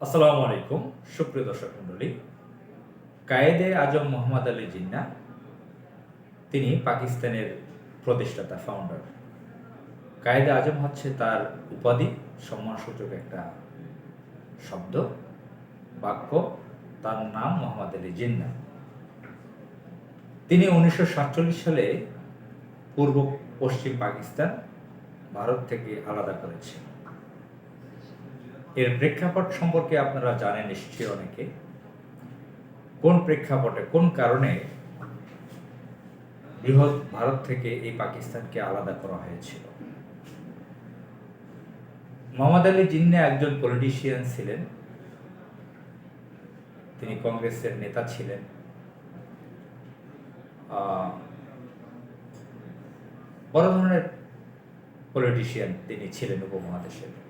আসসালামু আলাইকুম, সুপ্রিয় দর্শক মণ্ডলী। কায়েদে আজম মোহাম্মদ আলী জিন্না, তিনি পাকিস্তানের প্রতিষ্ঠাতা ফাউন্ডার কায়েদে আজম হচ্ছে তার উপাধি, সম্মানসূচক একটা শব্দ, বাক্য। তার নাম মোহাম্মদ আলী জিন্না। তিনি উনিশশো সাতচল্লিশ সালে পূর্ব পশ্চিম পাকিস্তান, ভারত থেকে আলাদা করেছেন। এর প্রেক্ষাপট সম্পর্কে আপনারা জানেন নিশ্চয়ই অনেকে। কোন প্রেক্ষাপটে, কোন কারণে বৃহৎ ভারত থেকে এই পাকিস্তানকে আলাদা করা হয়েছিল? মোহাম্মদ আলী জিন্না একজন পলিটিশিয়ান ছিলেন। তিনি কংগ্রেসের নেতা ছিলেন। বড় ধরনের পলিটিশিয়ান তিনি ছিলেন উপমহাদেশের।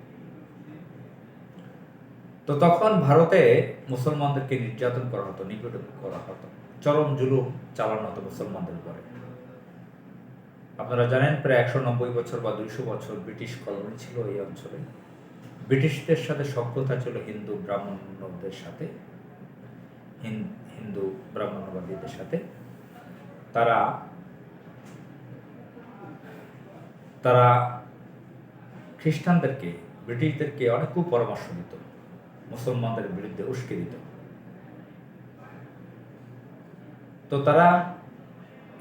তো তখন ভারতে মুসলমানদেরকে নির্যাতন করা হতো, নিপীড়ন করা হতো। চরম জুলুম চালানো হতো মুসলমানদের উপরে। আপনারা জানেন, প্রায় একশো নব্বই বছর বা দুইশো বছর ব্রিটিশ কলোনি ছিল এই অঞ্চলে। ব্রিটিশদের সাথে সভ্যতা ছিল হিন্দু ব্রাহ্মণদের সাথে, হিন- হিন্দু ব্রাহ্মণবাদীদের সাথে। তারা তারা খ্রিস্টানদেরকে, ব্রিটিশদেরকে অনেক কুপরামর্শ দিত। মুসলমানদের বিরুদ্ধে উস্কে দিত। তো তারা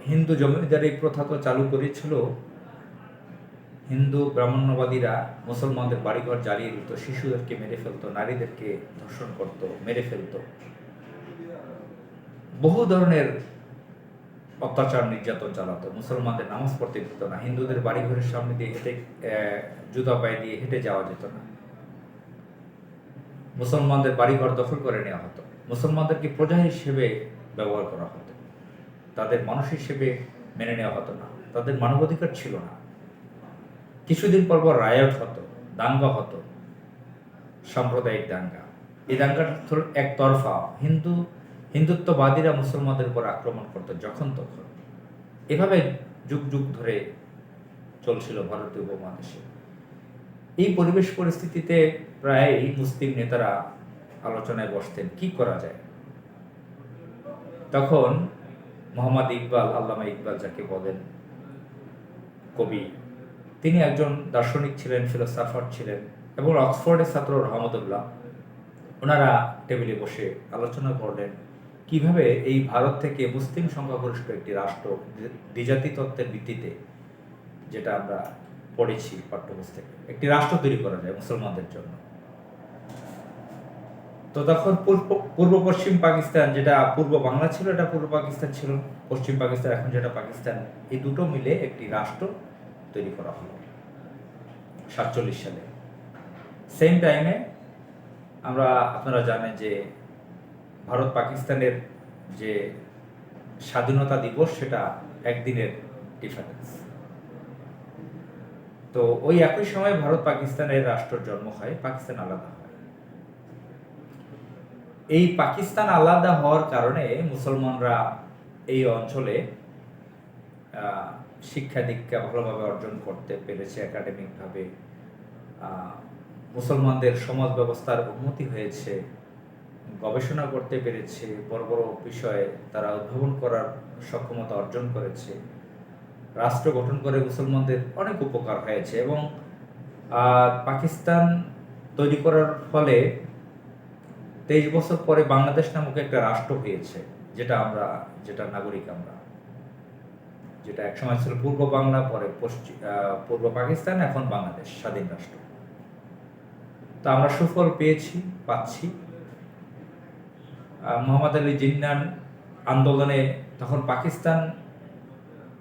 হিন্দু জমিদারি প্রথা তো চালু করেছিল। হিন্দু ব্রাহ্মণ্যবাদীরা মুসলমানদের বাড়িঘর জ্বালিয়ে দিত, শিশুদেরকে মেরে ফেলতো, নারীদেরকে ধর্ষণ করত, মেরে ফেলতো। বহু ধরনের অত্যাচার নির্যাতন চালাতো, মুসলমানদের নামাজ পড়তে দিত না, হিন্দুদের বাড়িঘরের সামনে দিয়ে হেঁটে জুতা পায়ে দিয়ে হেঁটে যাওয়া যেত না। মুসলমানদের বাড়িঘর দখল করে নেওয়া হতো। মুসলমানদেরকে প্রজা হিসেবে ব্যবহার করা হতো? তাদের মানুষ হিসেবে মেনে নেওয়া হতো না। তাদের মানবাধিকার ছিল না। কিছুদিন পর পর রায়ট হতো, দাঙ্গা হতো, সাম্প্রদায়িক দাঙ্গা। এই দাঙ্গাটা একতরফা। হিন্দু, হিন্দুত্ববাদীরা মুসলমানদের উপর আক্রমণ করতো যখন তখন। এভাবে যুগ যুগ ধরে চলছিল ভারতীয় উপমহাদেশে। এই পরিবেশ পরিস্থিতিতে প্রায় মুসলিম নেতারা আলোচনায় বসতেন, কি করা যায়? তখন মোহাম্মদ ইকবাল, আল্লামা ইকবাল যাকে বলেন, কবি, তিনি একজন দার্শনিক ছিলেন, ফিলোসাফার ছিলেন এবং অক্সফোর্ডের ছাত্র রহমদুল্লাহ ওনারা টেবিলে বসে আলোচনা করলেন, কীভাবে এই ভারত থেকে মুসলিম সংখ্যাগরিষ্ঠ একটি রাষ্ট্র দ্বিজাতি তত্ত্বের ভিত্তিতে, যেটা আমরা পড়েছি পাঠ্যপুস্তকে একটি রাষ্ট্র তৈরি করা যায় মুসলমানদের জন্য। তো তখন পূর্ব পূর্ব পশ্চিম পাকিস্তান যেটা পূর্ব বাংলা ছিল, এটা পূর্ব পাকিস্তান ছিল। পশ্চিম পাকিস্তান, এখন যেটা পাকিস্তান, এই দুটো মিলে একটি রাষ্ট্র তৈরি করা হলো। সাতচল্লিশ সালে। সেম টাইমে আমরা, আপনারা জানেন যে ভারত পাকিস্তানের যে স্বাধীনতা দিবস, সেটা একদিনের ডিফারেন্স তো ওই একই সময় ভারত পাকিস্তানের রাষ্ট্র জন্ম হয়, পাকিস্তান আলাদা এই পাকিস্তান আলাদা হওয়ার কারণে মুসলমানরা এই অঞ্চলে শিক্ষা দীক্ষা ভালোভাবে অর্জন করতে পেরেছে একাডেমিকভাবে মুসলমানদের সমাজ ব্যবস্থার উন্নতি হয়েছে, গবেষণা করতে পেরেছে, বড় বড় বিষয়ে তারা উদ্ভাবন করার সক্ষমতা অর্জন করেছে। রাষ্ট্র গঠন করে মুসলমানদের অনেক উপকার হয়েছে এবং পাকিস্তান তৈরি করার ফলে তেইশ বছর পরে বাংলাদেশ নামক একটা রাষ্ট্র হয়েছে, যেটা আমরা, যেটা নাগরিক আমরা। যেটা একসময় ছিল পূর্ব বাংলা, পরে পশ্চিম পূর্ব পাকিস্তান, এখন বাংলাদেশ, স্বাধীন রাষ্ট্র। তো আমরা সুফল পেয়েছি, পাচ্ছি। মোহাম্মদ আলী জিন্নান আন্দোলনে তখন পাকিস্তান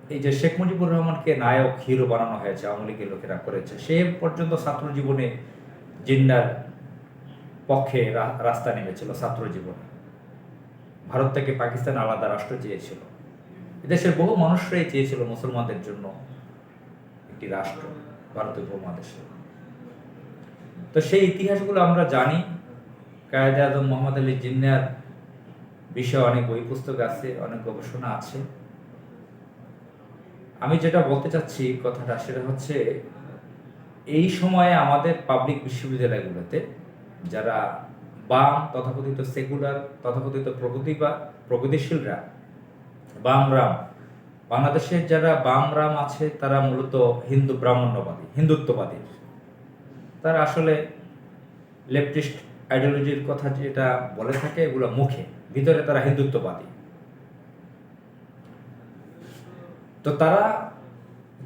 এই যে শেখ মুজিবুর রহমানকে নায়ক, হিরো বানানো হয়েছে, আওয়ামী লীগের লোকেরা করেছে, সে পর্যন্ত ছাত্র জীবনে জিন্নার পক্ষে রাস্তা নেমেছিল ছাত্র জীবনে। ভারত থেকে পাকিস্তান আলাদা রাষ্ট্র চেয়েছিল। এদেশের বহু মানুষরাই চেয়েছিল মুসলমানদের জন্য একটি রাষ্ট্র ভারতীয় উপমহাদেশে তো সেই ইতিহাসগুলো আমরা জানি। কায়দে আজম মোহাম্মদ আলী জিন্নার বিষয়ে অনেক বই পুস্তক আছে, অনেক গবেষণা আছে। আমি যেটা বলতে চাচ্ছি কথাটা সেটা হচ্ছে, এই সময়ে আমাদের পাবলিক বিশ্ববিদ্যালয়গুলোতে যারা বাম তথাকথিত সেকুলার তথাকথিত প্রগতি বা প্রগতিশীলরা, বাম রাম, বাংলাদেশের যারা বাম রাম আছে তারা মূলত হিন্দু ব্রাহ্মণ্যবাদী, হিন্দুত্ববাদী। তারা আসলে লেফটিস্ট আইডিওলজির কথা যেটা বলে থাকে এগুলো মুখে, ভিতরে তারা হিন্দুত্ববাদী। তো তারা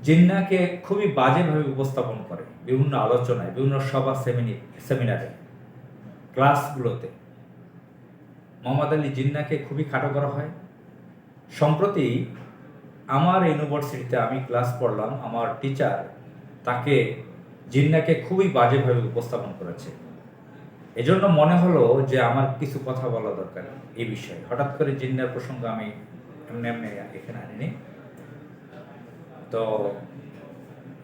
জিন্নাকে খুবই বাজেভাবে উপস্থাপন করে বিভিন্ন আলোচনায়, বিভিন্ন সভা, সেমিনি, সেমিনারে, ক্লাসগুলোতে। মোহাম্মদ আলী জিন্নাকে খুবই খাটো করা হয়। সম্প্রতি আমার ইউনিভার্সিটিতে আমি ক্লাস পড়লাম আমার টিচার তাকে জিন্নাকে খুবই বাজেভাবে উপস্থাপন করেছে। এজন্য মনে হলো যে আমার কিছু কথা বলা দরকার এই বিষয়ে। হঠাৎ করে জিন্নার প্রসঙ্গ আমি এমনি এমনি এখানে আনিনি। তো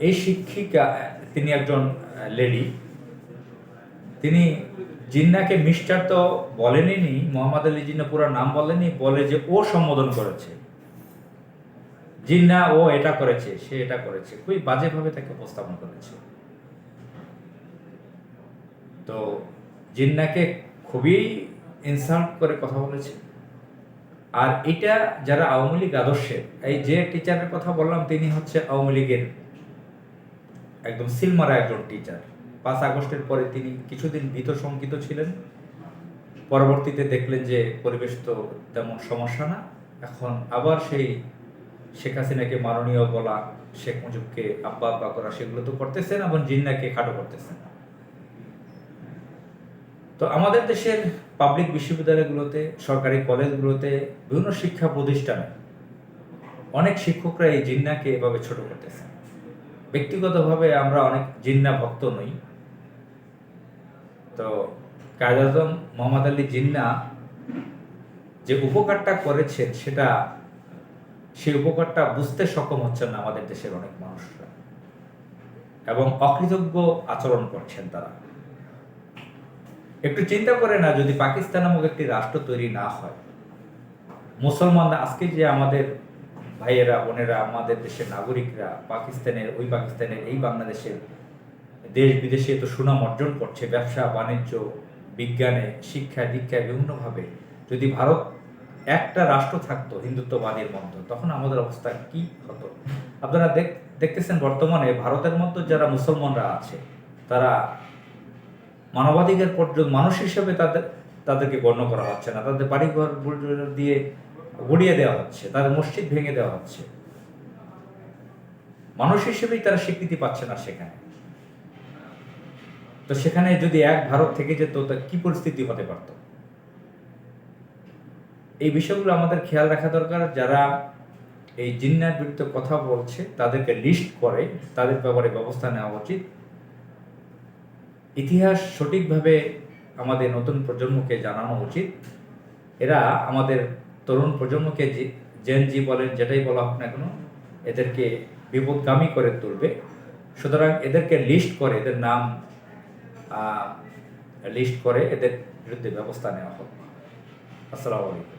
এই শিক্ষিকা, তিনি একজন লেডি তিনি জিন্নাকে মিস্টার তো বলেনি মোহাম্মদ আলী জিন্না পুরো নাম বলেনি বলে যে ও সম্বোধন করেছে। জিন্না, ও এটা করেছে, সে এটা করেছে, খুবই বাজেভাবে তাকে উপস্থাপন করেছে। তো জিন্নাকে খুবই ইনসাল্ট করে কথা বলেছে। আর এটা যারা আওয়ামী লীগ আদর্শের এই যে টিচারের কথা বললাম, তিনি হচ্ছে আওয়ামী লীগের একদম সিলমারা একজন টিচার পাঁচ আগস্টের পরে তিনি কিছুদিন ভীত শঙ্কিত ছিলেন। পরবর্তীতে দেখলেন যে পরিবেশ তো তেমন সমস্যা না। এখন আবার সেই শেখ হাসিনাকে মাননীয় বলা শেখ মুজিবকে আব্বা আব্বা করা, সেগুলো তো করতেছেন এবং জিন্নাকে খাটো করতেছেন। তো আমাদের দেশের পাবলিক বিশ্ববিদ্যালয়গুলোতে, সরকারি কলেজগুলোতে বিভিন্ন শিক্ষা প্রতিষ্ঠানে অনেক শিক্ষকরা এই জিন্নাকে এভাবে ছোট করতেছেন ব্যক্তিগতভাবে আমরা অনেক জিন্না ভক্ত নই। তো কায়দ আজম মোহাম্মদ আলী জিন্না যে উপকারটা করেছেন, সেটা সেই উপকারটা বুঝতে সক্ষম হচ্ছেন না আমাদের দেশের অনেক মানুষরা। এবং অকৃতজ্ঞ আচরণ করছেন তারা। একটু চিন্তা করে না যদি পাকিস্তান নামক একটি রাষ্ট্র তৈরি না হয়। মুসলমানরা আজকে যে আমাদের ভাইয়েরা, বোনেরা, আমাদের দেশের নাগরিকরা পাকিস্তানের, ওই পাকিস্তানের, এই বাংলাদেশের দেশ বিদেশে তো সুনাম অর্জন করছে, ব্যবসা, বাণিজ্য, বিজ্ঞানে, শিক্ষা দীক্ষায় বিভিন্নভাবে। যদি ভারত একটা রাষ্ট্র থাকতো, হিন্দুত্ববাদীর মধ্যে, তখন আমাদের অবস্থা কি হতো? আপনারা দেখ- দেখতেছেন বর্তমানে ভারতের মধ্যে যারা মুসলমানরা আছে, তারা মানবাধিকার পর্যন্ত মানুষ হিসেবে তাদের, তাদেরকে গণ্য করা হচ্ছে না। তাদের বাড়িঘর দিয়ে গুড়িয়ে দেওয়া হচ্ছে, তাদের মসজিদ ভেঙে দেওয়া হচ্ছে। মানুষ হিসেবেই তারা স্বীকৃতি পাচ্ছে না সেখানে। তো সেখানে যদি এক ভারত থেকে যেত, তা কি পরিস্থিতি হতে পারত? এই বিষয়গুলো আমাদের খেয়াল রাখা দরকার। যারা এই জিন্নার বিরুদ্ধে কথা বলছে, তাদেরকে লিস্ট করে, তাদের ব্যাপারে ব্যবস্থা নেওয়া উচিত। ইতিহাস সঠিকভাবে আমাদের নতুন প্রজন্মকে জানানো উচিত। এরা আমাদের তরুণ প্রজন্মকে জেন জি বলেন, যেটাই বলা হোক না কেন, এদেরকে বিপদগামী করে তুলবে। সুতরাং এদেরকে লিস্ট করে, এদের নাম লিস্ট করে এদের বিরুদ্ধে ব্যবস্থা নেওয়া হোক। আসসালামু আলাইকুম।